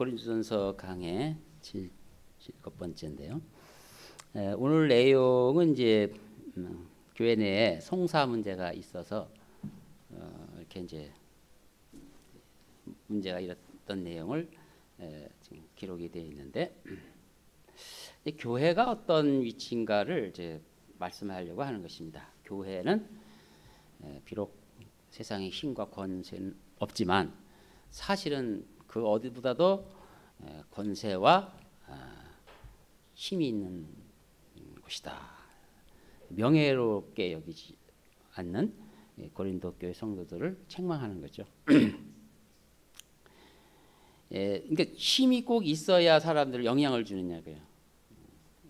고린도전서 강의 7, 곱 번째인데요. 에, 오늘 내용은 이제 음, 교회 내에 송사 문제가 있어서 어, 이렇게 이제 문제가 일었던 내용을 에, 지금 기록이 되어 있는데 교회가 어떤 위치인가를 이제 말씀하려고 하는 것입니다. 교회는 에, 비록 세상의 힘과 권세는 없지만 사실은 그 어디보다도 권세와 아, 힘이 있는 곳이다. 명예롭게 여기지 않는 고린도 교회 성도들을 책망하는 거죠. 예, 그러니까 힘이 꼭 있어야 사람들을 영향을 주느냐고요.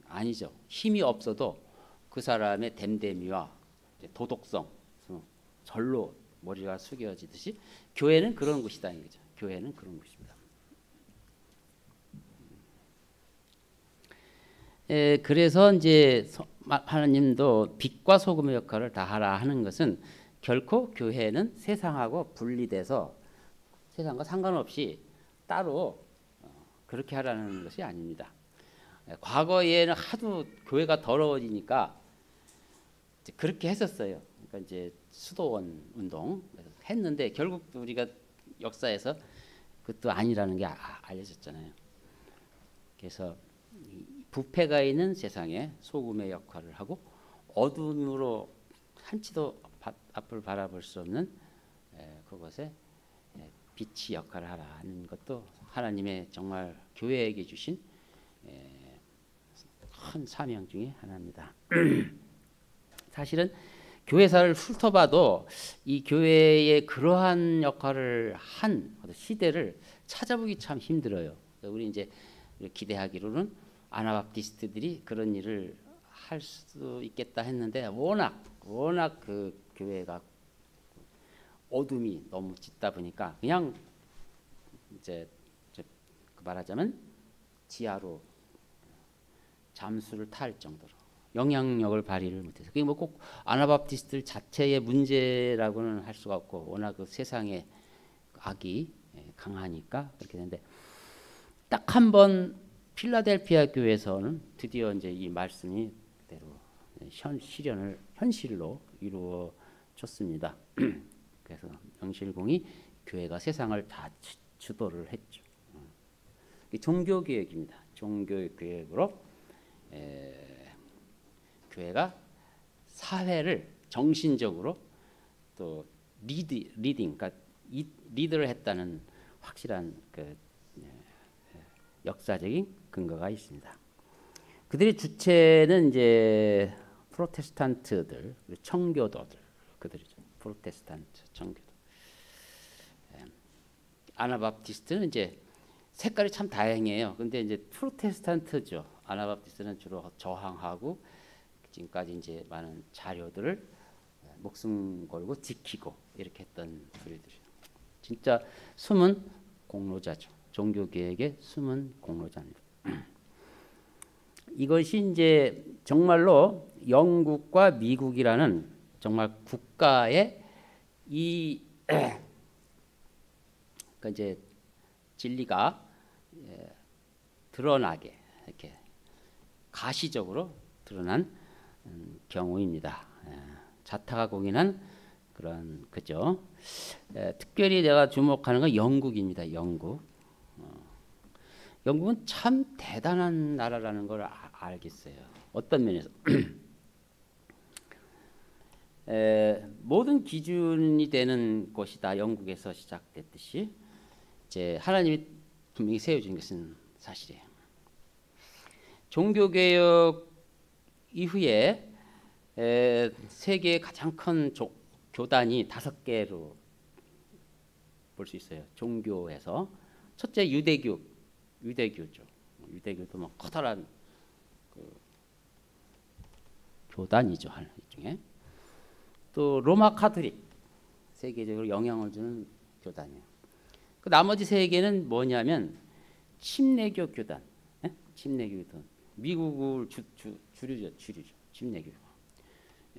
아니죠. 힘이 없어도 그 사람의 댐댐이와 도덕성, 절로 머리가 숙여지듯이 교회는 그런 곳이다 이거죠. 교회는 그런 곳입니다. 에, 그래서 이제 하나님도 빛과 소금의 역할을 다하라 하는 것은 결코 교회는 세상하고 분리돼서 세상과 상관없이 따로 어, 그렇게 하라는 것이 아닙니다. 과거에는 하도 교회가 더러워지니까 그렇게 했었어요. 그러니까 이제 수도원 운동 했는데 결국 우리가 역사에서 그것도 아니라는 게 아, 알려졌잖아요. 그래서 부패가 있는 세상에 소금의 역할을 하고 어둠으로 한치도 앞을 바라볼 수 없는 그것에 빛이 역할을 하라는 것도 하나님의 정말 교회에게 주신 큰 사명 중에 하나입니다. 사실은 교회사를 훑어봐도 이 교회의 그러한 역할을 한 시대를 찾아보기 참 힘들어요. 우리 이제 기대하기로는 아나바티스트들이 그런 일을 할 수 있겠다 했는데 워낙 워낙 그 교회가 어둠이 너무 짙다 보니까 그냥 이제 그 말하자면 지하로 잠수를 탈 정도로 영향력을 발휘를 못해서 그게 뭐 꼭 아나바티스트 자체의 문제라고는 할 수가 없고 워낙 그 세상의 악이 예, 강하니까 그렇게 되는데 딱 한 번 필라델피아 교회에서는 드디어 이제 이 말씀이 그대로 현 실현을 현실로 이루어졌습니다. 그래서 영실공이 교회가 세상을 다 주도를 했죠. 종교 계획입니다. 종교 계획으로 에, 교회가 사회를 정신적으로 또 리드 리딩 그러니까 이, 리드를 했다는 확실한 그 예, 예, 역사적인 근거가 있습니다. 그들의 주체는 이제 프로테스탄트들, 청교도들 그들이죠. 프로테스탄트 청교도. 예, 아나바티스트는 이제 색깔이 참 다양해요. 근데 이제 프로테스탄트죠. 아나바티스트는 주로 저항하고 지금까지 이제 많은 자료들을 목숨 걸고 지키고 이렇게 했던 부류들이 진짜 숨은 공로자죠. 종교 계획의 숨은 공로자입니다. 이것이 이제 정말로 영국과 미국이라는 정말 국가의 이 그러니까 이제 진리가 예, 드러나게 이렇게 가시적으로 드러난 음, 경우입니다. 예, 자타가 공인한 그런 그죠. 예, 특별히 내가 주목하는 건 영국입니다. 영국. 어, 영국은 참 대단한 나라라는 걸 아, 알겠어요. 어떤 면에서 에, 모든 기준이 되는 곳이다. 영국에서 시작됐듯이 이제 하나님이 분명히 세워준 것은 사실이에요. 종교개혁 이후에 세계의 가장 큰 조, 교단이 다섯 개로 볼 수 있어요. 종교에서 첫째 유대교, 유대교죠. 유대교도 뭐 커다란 그 교단이죠 한 중에 또 로마 카톨릭 세계적으로 영향을 주는 교단이에요. 그 나머지 세 개는 뭐냐면 침례교 교단, 네? 침례교 교단. 미국을 주, 주, 주류죠, 주류죠. 침례교.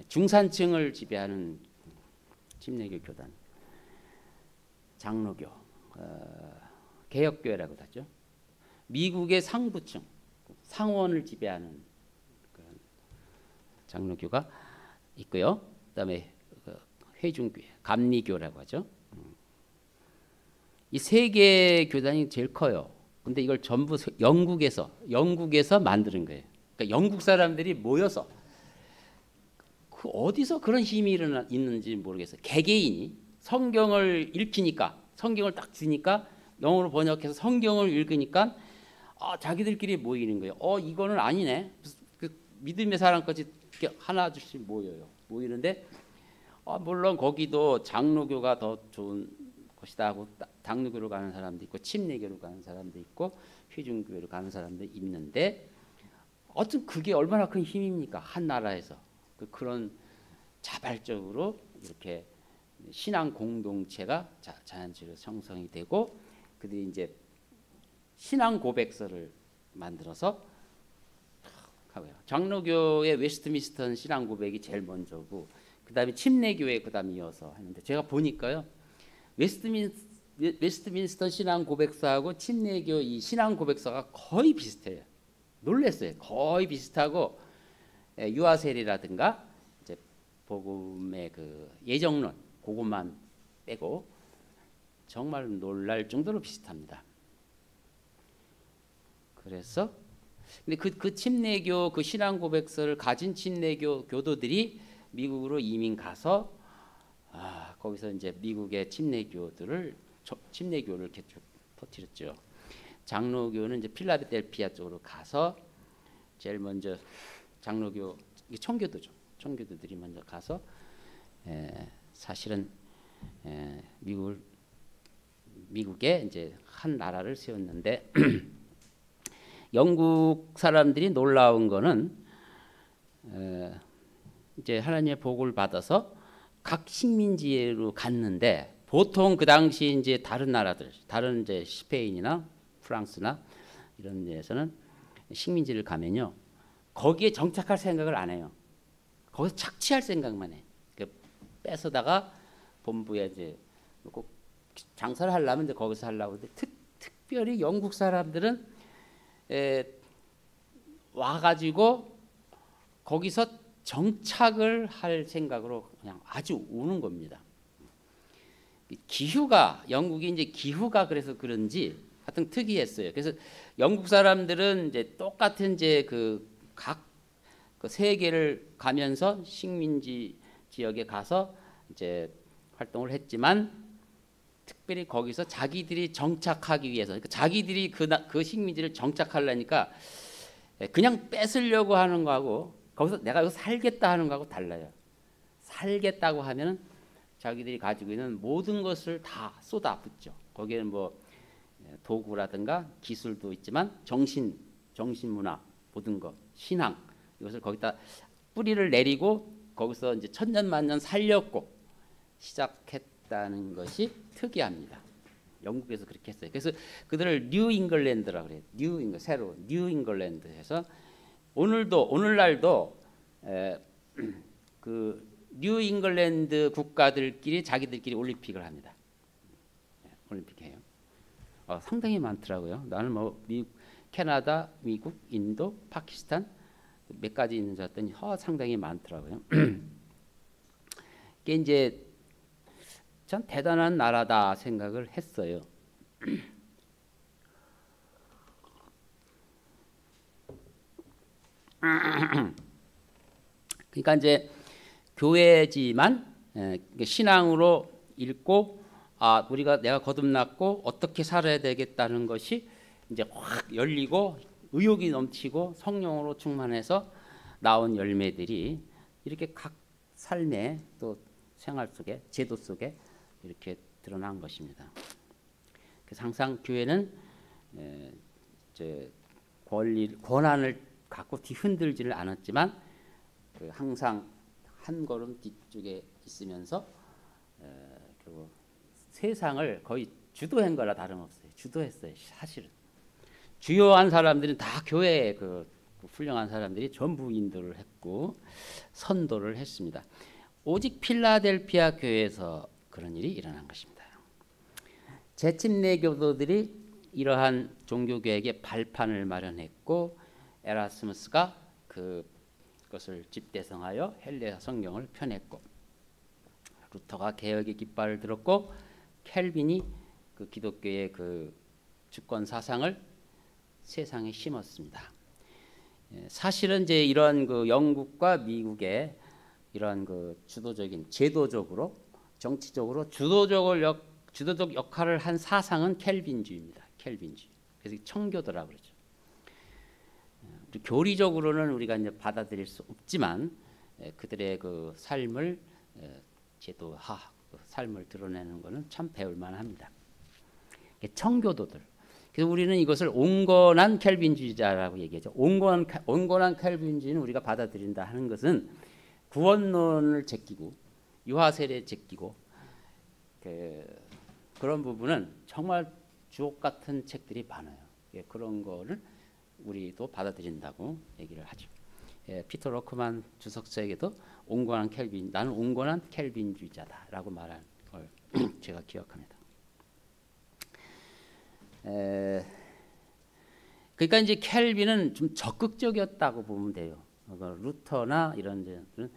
중산층을 지배하는 침례교 교단. 장로교. 어, 개혁교회라고 하죠. 미국의 상부층, 상원을 지배하는 그런 장로교가 있고요. 그다음에 그 회중교회, 감리교라고 하죠. 이 세 개 교단이 제일 커요. 근데 이걸 전부 영국에서 영국에서 만드는 거예요. 그러니까 영국 사람들이 모여서 그 어디서 그런 힘이 일어나 있는지 모르겠어요. 개개인이 성경을 읽히니까 성경을 딱 주니까 영어로 번역해서 성경을 읽으니까 아, 자기들끼리 모이는 거예요. 어 이거는 아니네. 그 믿음의 사람까지 하나 둘씩 모여요. 모이는데 아, 물론 거기도 장로교가 더 좋은 것이다 하고 장로교로 가는 사람도 있고 침례교로 가는 사람도 있고 회중교회로 가는 사람도 있는데 어떤 그게 얼마나 큰 힘입니까 한 나라에서 그 그런 자발적으로 이렇게 신앙 공동체가 자, 자연적으로 형성이 되고 그들이 이제 신앙 고백서를 만들어서 가고요. 장로교의 웨스트민스턴 신앙 고백이 제일 먼저고 그다음에 침례교회 그다음 이어서 하는데 제가 보니까요. 웨스트민 웨스트민스턴 신앙 고백서하고 침례교 이 신앙 고백서가 거의 비슷해요. 놀랬어요. 거의 비슷하고 예, 유아셀이라든가 이제 복음의 그 예정론 그것만 빼고 정말 놀랄 정도로 비슷합니다. 그래서 근데 그, 그 침례교 그 신앙 고백서를 가진 침례교 교도들이 미국으로 이민 가서 아, 거기서 이제 미국의 침례교들을 침례교를 이렇게 퍼뜨렸죠. 장로교는 이제 필라델피아 쪽으로 가서 제일 먼저 장로교 청교도죠. 청교도들이 먼저 가서 에, 사실은 에, 미국을 미국에 이제 한 나라를 세웠는데 영국 사람들이 놀라운 거는 에, 이제 하나님의 복을 받아서 각 식민지로 갔는데 보통 그 당시 이제 다른 나라들, 다른 이제 스페인이나 프랑스나 이런 데에서는 식민지를 가면요 거기에 정착할 생각을 안 해요. 거기서 착취할 생각만 해. 그 뺏어다가 본부에 이제 꼭 장사를 하려면 이제 거기서 하려고 하는데 특, 특별히 영국 사람들은 에, 와가지고 거기서 정착을 할 생각으로 그냥 아주 우는 겁니다. 기후가 영국이 이제 기후가 그래서 그런지 하여튼 특이했어요. 그래서 영국 사람들은 이제 똑같은 이제 그각 그 세계를 가면서 식민지 지역에 가서 이제 활동을 했지만 특별히 거기서 자기들이 정착하기 위해서 그러니까 자기들이 그, 그 식민지를 정착하려니까 그냥 뺏으려고 하는 거하고 거기서 내가 여기 살겠다 하는 거하고 달라요. 살겠다고 하면은 자기들이 가지고 있는 모든 것을 다 쏟아붓죠. 거기에는 뭐 도구라든가 기술도 있지만 정신, 정신문화 모든 것, 신앙 이것을 거기다 뿌리를 내리고 거기서 이제 천년만년 살렸고 시작했다는 것이 특이합니다. 영국에서 그렇게 했어요. 그래서 그들을 뉴 잉글랜드라고 그래요. 뉴 잉글 새로 뉴 잉글랜드 해서 오늘도 오늘날도 에, 그 뉴 잉글랜드 국가들끼리 자기들끼리 올림픽을 합니다. 어, 상당히 많더라고요. 나는 뭐 미국, 캐나다, 미국, 인도, 파키스탄 몇 가지 있는 줄 알았더니 어, 상당히 많더라고요. 이게 이제 참 대단한 나라다 생각을 했어요. 그러니까 이제 교회지만 예, 신앙으로 읽고 아 우리가 내가 거듭났고 어떻게 살아야 되겠다는 것이 이제 확 열리고 의욕이 넘치고 성령으로 충만해서 나온 열매들이 이렇게 각 삶의 또 생활 속에 제도 속에 이렇게 드러난 것입니다. 그래서 항상 교회는 권리 권한을 갖고 뒤흔들지를 않았지만 그 항상 한 걸음 뒤쪽에 있으면서 그리고 세상을 거의 주도한 거라 다름없어요. 주도했어요. 사실은. 주요한 사람들은 다 교회에 그 훌륭한 사람들이 전부 인도를 했고 선도를 했습니다. 오직 필라델피아 교회에서 그런 일이 일어난 것입니다. 재침례 교도들이 이러한 종교 개혁의 발판을 마련했고 에라스무스가 그 것을 집대성하여 헬레 성경을 펴냈고 루터가 개혁의 깃발을 들었고 켈빈이 그 기독교의 그 주권 사상을 세상에 심었습니다. 예, 사실은 이제 이런 그 영국과 미국의 이런 그 주도적인 제도적으로 정치적으로 주도적을 역, 주도적 역할을 한 사상은 켈빈주의입니다. 켈빈주의. 그래서 청교도라 그러죠. 예, 교리적으로는 우리가 이제 받아들일 수 없지만 예, 그들의 그 삶을 제도화, 그 삶을 드러내는 것은 참 배울 만 합니다. 청교도들. 그래서 우리는 이것을 온건한 켈빈주의자라고 얘기하죠. 온건한 온건한 켈빈주의는 우리가 받아들인다 하는 것은 구원론을 제끼고 유화세례 제끼고 그, 그런 부분은 정말 주옥 같은 책들이 많아요. 예, 그런 거를 우리도 받아들인다고 얘기를 하죠. 예, 피터 로크만 주석서에게도 온건한 켈빈, 나는 온건한 켈빈주의자다라고 말한 걸 제가 기억합니다. 에, 그러니까 이제 켈빈은 좀 적극적이었다고 보면 돼요. 루터나 이런 데는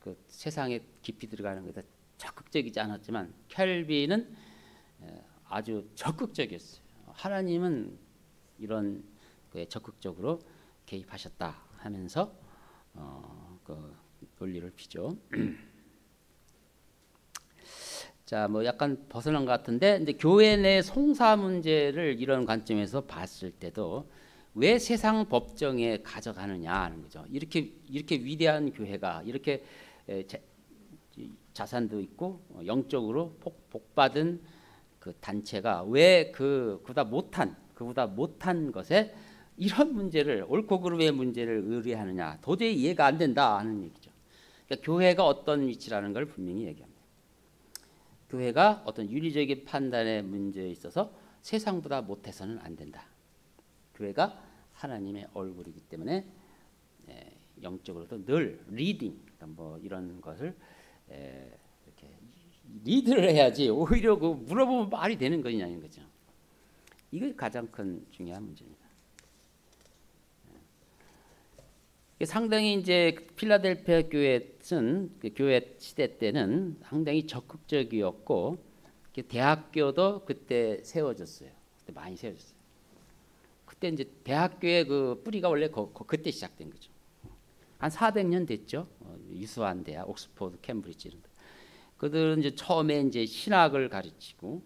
그 세상에 깊이 들어가는 것에 적극적이지 않았지만 켈빈은 아주 적극적이었어요. 하나님은 이런 그 적극적으로 개입하셨다 하면서 어, 그 논리를 피죠. 자, 뭐 약간 벗어난 것 같은데, 근데 교회 내 송사 문제를 이런 관점에서 봤을 때도 왜 세상 법정에 가져가느냐 하는 거죠. 이렇게 이렇게 위대한 교회가 이렇게 자, 산도 있고 어, 영적으로 복, 복받은 그 단체가 왜 그 그보다 못한 그보다 못한 것에 이런 문제를 옳고 그름의 문제를 의뢰하느냐 도저히 이해가 안 된다 하는 얘기죠. 그러니까 교회가 어떤 위치라는 걸 분명히 얘기합니다. 교회가 어떤 윤리적인 판단의 문제에 있어서 세상보다 못해서는 안 된다. 교회가 하나님의 얼굴이기 때문에 예, 영적으로도 늘 리딩 그러니까 뭐 이런 것을 예, 이렇게 리드를 해야지 오히려 그 물어보면 말이 되는 거냐는 거죠. 이게 가장 큰 중요한 문제입니다. 상당히 이제 필라델피아 교회는 그 교회 시대 때는 상당히 적극적이었고 대학교도 그때 세워졌어요. 그때 많이 세워졌어요. 그때 이제 대학교의 그 뿌리가 원래 거, 거, 그때 시작된 거죠. 한 400년 됐죠. 어, 유수한 대학, 옥스퍼드, 캠브리지 이런 데. 그들은 이제 처음에 이제 신학을 가르치고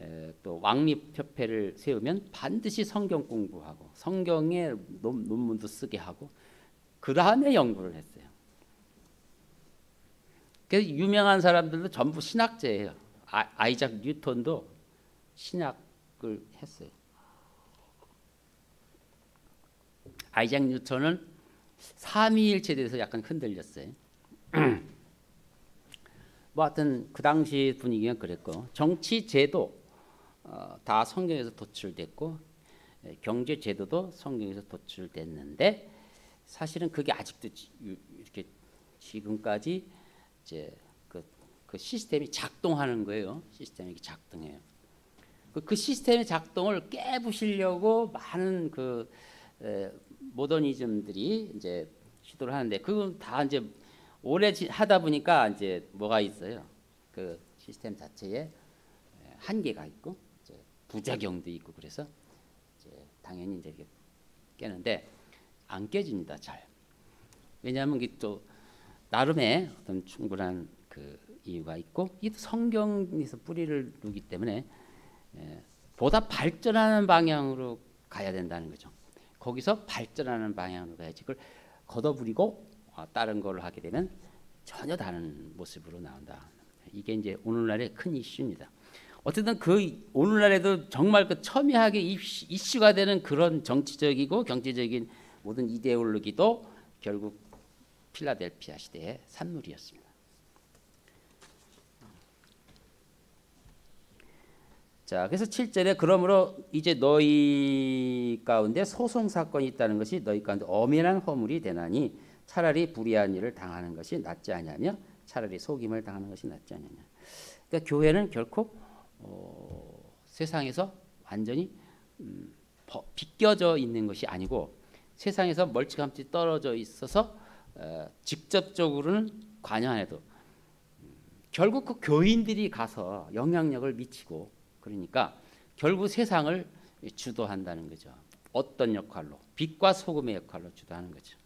에, 또 왕립협회를 세우면 반드시 성경 공부하고 성경의 논, 논문도 쓰게 하고 그 다음에 연구를 했어요. 그래서 유명한 사람들도 전부 신학자예요. 아, 이작 뉴턴도 신학을 했어요. 아이작 뉴턴은 삼위일체에 대해서 약간 흔들렸어요. 뭐 하여튼 그 당시 분위기가 그랬고 정치 제도 어, 다 성경에서 도출됐고 경제 제도도 성경에서 도출됐는데 사실은 그게 아직도 이렇게 지금까지 이제 그, 그 시스템이 작동하는 거예요. 시스템이 작동해요. 그, 그 시스템의 작동을 깨부시려고 많은 그 에, 모더니즘들이 이제 시도를 하는데 그건 다 이제 오래 하다 보니까 이제 뭐가 있어요. 그 시스템 자체에 한계가 있고 부작용도 있고 그래서 당연히 이제 깨는데 안 깨집니다. 잘. 왜냐하면 또 나름의 어떤 충분한 그 이유가 있고 이 성경에서 뿌리를 두기 때문에 예, 보다 발전하는 방향으로 가야 된다는 거죠. 거기서 발전하는 방향으로 가야지 그걸 걷어부리고 어, 다른 걸 하게 되면 전혀 다른 모습으로 나온다. 이게 이제 오늘날의 큰 이슈입니다. 어쨌든 그 오늘날에도 정말 그 첨예하게 이슈가 되는 그런 정치적이고 경제적인 모든 이데올로기도 결국 필라델피아 시대의 산물이었습니다. 자, 그래서 7절에 그러므로 이제 너희 가운데 소송 사건이 있다는 것이 너희 가운데 엄연한 허물이 되나니 차라리 불의한 일을 당하는 것이 낫지 않냐며 차라리 속임을 당하는 것이 낫지 않느냐. 그러니까 교회는 결코 어, 세상에서 완전히 음, 버- 비껴져 있는 것이 아니고 세상에서 멀찌감치 떨어져 있어서 어, 직접적으로는 관여 안 해도 음, 결국 그 교인들이 가서 영향력을 미치고 그러니까 결국 세상을 주도한다는 거죠. 어떤 역할로 빛과 소금의 역할로 주도하는 거죠.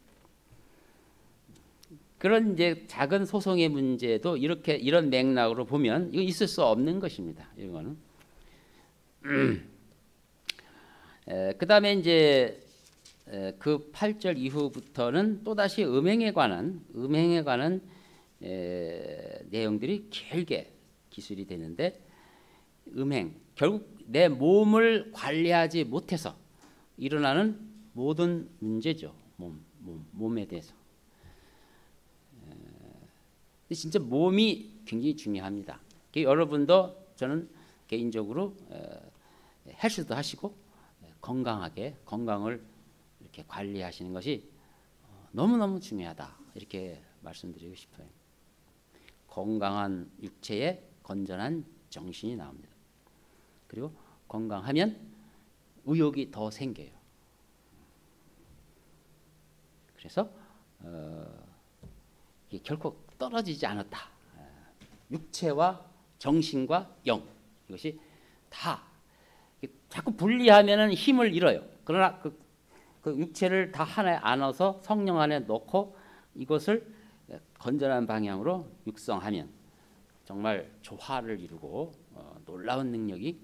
그런 이제 작은 소송의 문제도 이렇게 이런 맥락으로 보면 이거 있을 수 없는 것입니다. 이거는. 그 다음에 이제 에, 그 8절 이후부터는 또다시 음행에 관한 음행에 관한 에, 내용들이 길게 기술이 되는데 음행 결국 내 몸을 관리하지 못해서 일어나는 모든 문제죠. 몸, 몸 몸에 대해서. 에, 근데 진짜 몸이 굉장히 중요합니다. 그 여러분도 저는 개인적으로 에, 헬스도 하시고 건강하게 건강을 이렇게 관리하시는 것이 어, 너무너무 중요하다. 이렇게 말씀드리고 싶어요. 건강한 육체에 건전한 정신이 나옵니다. 그리고 건강하면 의욕이 더 생겨요. 그래서 어, 이게 결코 떨어지지 않았다. 어, 육체와 정신과 영 이것이 다 자꾸 분리하면은 힘을 잃어요. 그러나 그, 그 육체를 다 하나에 안아서 성령 안에 넣고 이것을 건전한 방향으로 육성하면 정말 조화를 이루고 어, 놀라운 능력이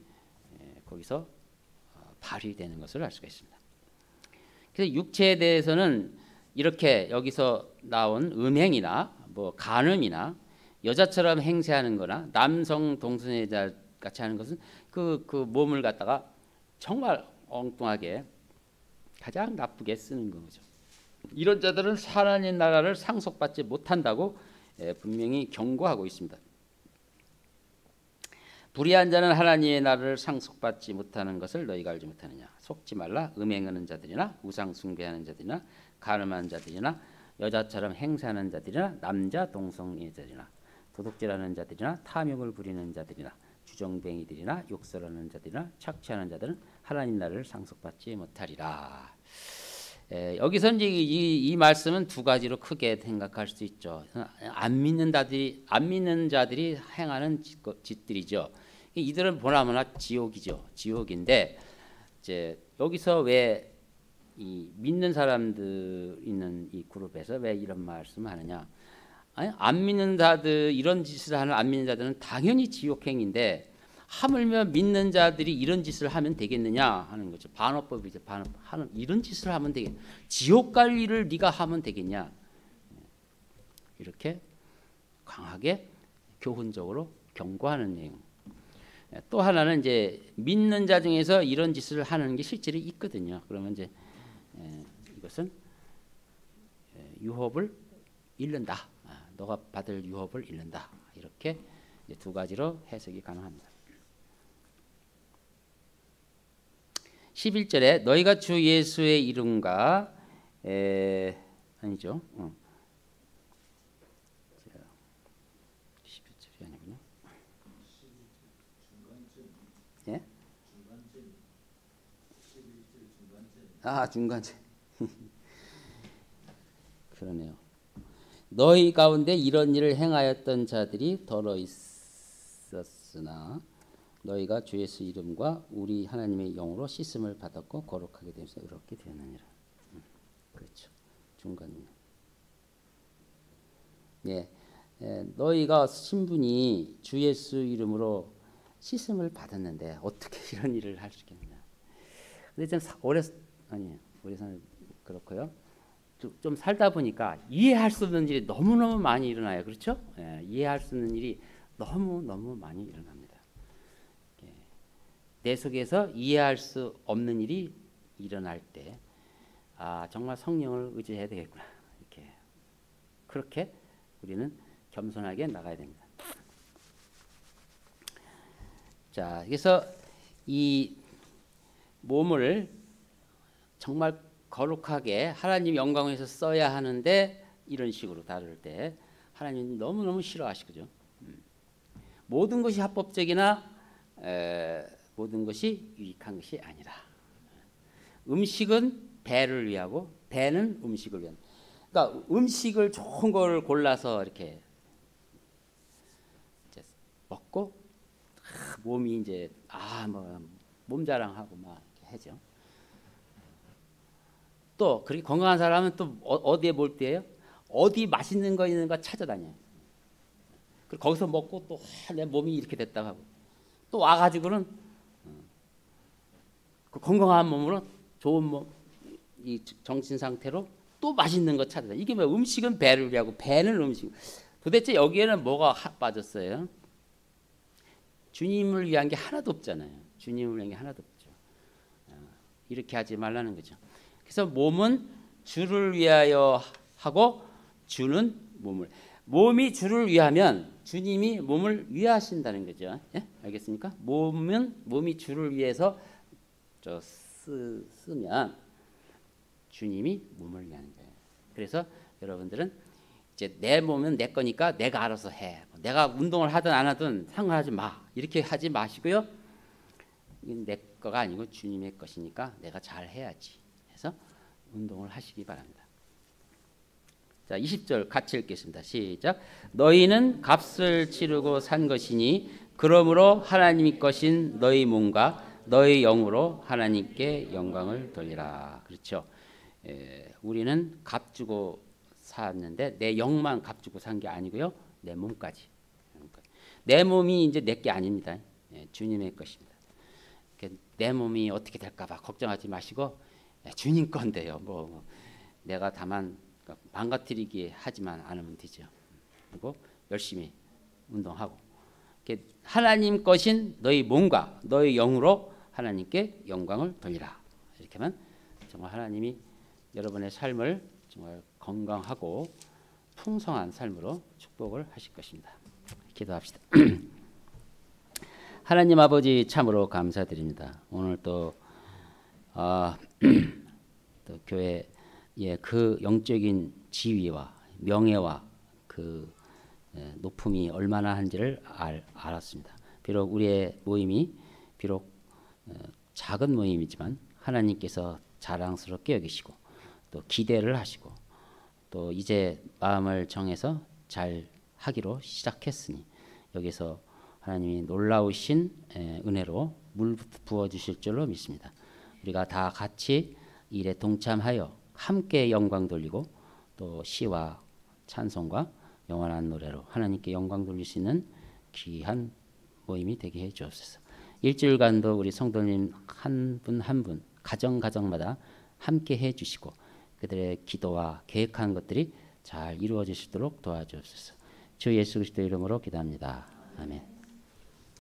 에, 거기서 어, 발휘되는 것을 알 수가 있습니다. 그래서 육체에 대해서는 이렇게 여기서 나온 음행이나 뭐 간음이나 여자처럼 행세하는 거나 남성 동성애자 같이 하는 것은 그, 그 몸을 갖다가 정말 엉뚱하게 가장 나쁘게 쓰는 거죠. 이런 자들은 하나님 나라를 상속받지 못한다고 예, 분명히 경고하고 있습니다. 불의한 자는 하나님의 나라를 상속받지 못하는 것을 너희가 알지 못하느냐. 속지 말라. 음행하는 자들이나 우상 숭배하는 자들이나 가늠한 자들이나 여자처럼 행세하는 자들이나 남자 동성애자들이나 도둑질하는 자들이나 탐욕을 부리는 자들이나 주정뱅이들이나 욕설하는 자들이나 착취하는 자들은 하나님 나라를 상속받지 못하리라. 에, 여기서 이제 이, 이 말씀은 두 가지로 크게 생각할 수 있죠. 안 믿는 자들이 안 믿는 자들이 행하는 짓, 짓들이죠. 이들은 보나마나 지옥이죠. 지옥인데 이제 여기서 왜이 믿는 사람들 있는 이 그룹에서 왜 이런 말씀을 하느냐? 아니, 안 믿는 자들 이런 짓을 하는 안 믿는 자들은 당연히 지옥행인데 하물며 믿는 자들이 이런 짓을 하면 되겠느냐 하는 거죠. 반어법이죠. 반어 하는 이런 짓을 하면 되겠. 지옥 갈 일을 네가 하면 되겠냐? 이렇게 강하게 교훈적으로 경고하는 내용. 또 하나는 이제 믿는 자 중에서 이런 짓을 하는 게 실제로 있거든요. 그러면 이제 이것은 유업을 잃는다. 너가 받을 유업을 잃는다. 이렇게 두 가지로 해석이 가능합니다. 11절에 너희가 주 예수의 이름과 에, 아니죠. 어. 11절이 아니군요. 예? 아 중간쯤 그러네요. 너희 가운데 이런 일을 행하였던 자들이 더러 있었으나 너희가 주 예수 이름과 우리 하나님의 영으로 씻음을 받았고 거룩하게 되면서 의롭게 되느니라. 음, 그렇죠. 중간이요. 예, 예, 너희가 신분이 주 예수 이름으로 씻음을 받았는데 어떻게 이런 일을 할 수 있겠느냐? 근데 좀 오래 아니 오래 살 그렇고요. 좀 살다 보니까 이해할 수 없는 일이 너무 너무 많이 일어나요. 그렇죠? 예, 이해할 수 있는 일이 너무 너무 많이 일어납니다. 예, 내 속에서 이해할 수 없는 일이 일어날 때, 아 정말 성령을 의지해야 되겠구나. 이렇게 그렇게 우리는 겸손하게 나가야 됩니다. 자, 그래서 이 몸을 정말 거룩하게 하나님 영광에서 써야 하는데 이런 식으로 다룰 때 하나님 너무 너무 싫어하시거죠. 음. 모든 것이 합법적이나 에, 모든 것이 유익한 것이 아니라 음식은 배를 위하고 배는 음식을 위한. 그러니까 음식을 좋은 걸 골라서 이렇게 이제 먹고 아, 몸이 이제 아뭐 몸 자랑하고 막 하죠. 또 그렇게 건강한 사람은 또 어, 디에 몰두해요? 어디 맛있는 거 있는 거 찾아다녀요. 그리고 거기서 먹고 또내 아, 몸이 이렇게 됐다 하고 또 와가지고는 어, 그 건강한 몸으로 좋은 몸, 이 정신 상태로 또 맛있는 거 찾아다. 이게 뭐 음식은 배를 위하고 배는 음식. 도대체 여기에는 뭐가 빠졌어요? 주님을 위한 게 하나도 없잖아요. 주님을 위한 게 하나도 없죠. 어, 이렇게 하지 말라는 거죠. 그래서 몸은 주를 위하여 하고 주는 몸을 몸이 주를 위하면 주님이 몸을 위하신다는 거죠. 예? 알겠습니까? 몸은 몸이 주를 위해서 저 쓰, 쓰면 주님이 몸을 위하는 거예요. 그래서 여러분들은 이제 내 몸은 내 거니까 내가 알아서 해. 내가 운동을 하든 안 하든 상관하지 마. 이렇게 하지 마시고요. 내 거가 아니고 주님의 것이니까 내가 잘 해야지. 해서 운동을 하시기 바랍니다. 자, 20절 같이 읽겠습니다. 시작. 너희는 값을 치르고 산 것이니 그러므로 하나님의 것인 너희 몸과 너희 영으로 하나님께 영광을 돌리라. 그렇죠. 에, 우리는 값 주고 샀는데 내 영만 값 주고 산 게 아니고요. 내 몸까지. 내 몸이 이제 내 게 아닙니다. 예, 주님의 것입니다. 내 몸이 어떻게 될까봐 걱정하지 마시고 예, 주님 건데요. 뭐, 뭐 내가 다만 망가뜨리게 하지만 않으면 되죠. 그리고 열심히 운동하고 하나님 것인 너희 몸과 너희 영으로 하나님께 영광을 돌리라. 이렇게만 정말 하나님이 여러분의 삶을 정말 건강하고 풍성한 삶으로 축복을 하실 것입니다. 기도합시다. 하나님 아버지 참으로 감사드립니다. 오늘 또 아, 또 교회의 그 영적인 지위와 명예와 그 예, 높음이 얼마나 한지를 알, 알았습니다. 비록 우리의 모임이 비록 어, 작은 모임이지만 하나님께서 자랑스럽게 여기시고 또 기대를 하시고 또 이제 마음을 정해서 잘 하기로 시작했으니 여기서 하나님이 놀라우신 은혜로 물 부어 주실 줄로 믿습니다. 우리가 다 같이 일에 동참하여 함께 영광 돌리고 또 시와 찬송과 영원한 노래로 하나님께 영광 돌릴 수 있는 귀한 모임이 되게 해 주옵소서. 일주일간도 우리 성도님 한분 한 분 가정 가정마다 함께 해 주시고 그들의 기도와 계획한 것들이 잘 있도록 도와주옵소서. 주 예수 그리스도 이름으로 기도합니다. 아멘.